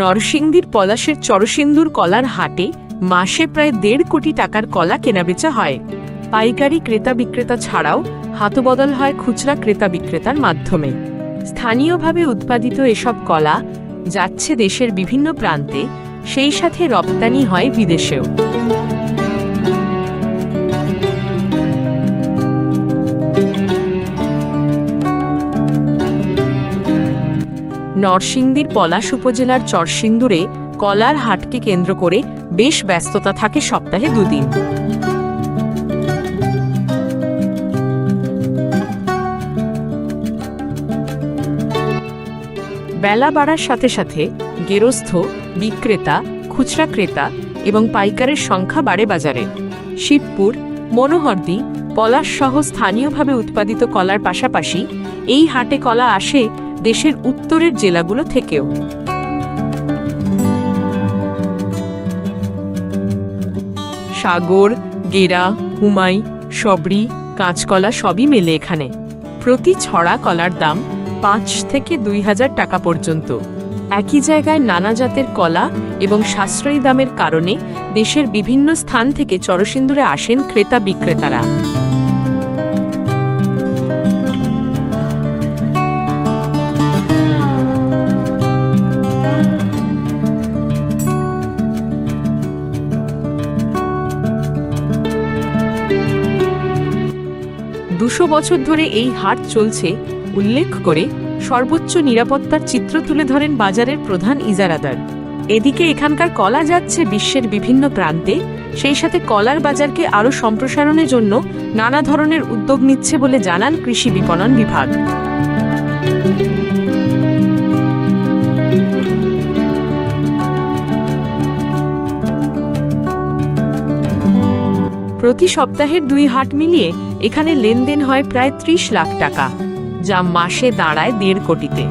নরসিংদীর পলাশের চরসিন্দুর কলার হাটে মাসে প্রায় দেড় কোটি টাকার কলা কেনাবেচা হয়। পাইকারি ক্রেতা বিক্রেতা ছাড়াও হাতবদল হয় খুচরা ক্রেতা বিক্রেতার মাধ্যমে। স্থানীয়ভাবে উৎপাদিত এসব কলা যাচ্ছে দেশের বিভিন্ন প্রান্তে, সেই সাথে রপ্তানি হয় বিদেশেও। নরসিংদীর পলাশ উপজেলার চরসিন্দুরে কলার হাটকে কেন্দ্র করে বেশ ব্যস্ততা থাকে সপ্তাহে দুদিন। বেলা বাড়ার সাথে সাথে গেরস্থ, বিক্রেতা, খুচরা ক্রেতা এবং পাইকারের সংখ্যা বাড়ে বাজারে। শিবপুর, মনোহরদি, পলাশ সহ স্থানীয়ভাবে উৎপাদিত কলার পাশাপাশি এই হাটে কলা আসে দেশের উত্তরের জেলাগুলো থেকেও। সাগর, গেরা হুমাই সবরি কাঁচকলা সবই মেলে এখানে। প্রতি ছড়া কলার দাম পাঁচ থেকে দুই হাজার টাকা পর্যন্ত। একই জায়গায় নানা জাতের কলা এবং সাশ্রয়ী দামের কারণে দেশের বিভিন্ন স্থান থেকে চরসিন্দুরে আসেন ক্রেতা বিক্রেতারা। দুশো বছর ধরে এই হাট চলছে, উল্লেখ করে সর্বোচ্চ নিরাপত্তার চিত্র তুলে ধরেন বাজারের প্রধান ইজারাদার। এদিকে এখানকার কলা যাচ্ছে বিশ্বের বিভিন্ন প্রান্তে, সেই সাথে কলার বাজারকে আরও সম্প্রসারণের জন্য নানা ধরনের উদ্যোগ নিচ্ছে বলে জানান কৃষি বিপণন বিভাগ। প্রতি সপ্তাহের দুই হাট মিলিয়ে এখানে লেনদেন হয় প্রায় ত্রিশ লাখ টাকা, যা মাসে দাঁড়ায় দেড় কোটিতে।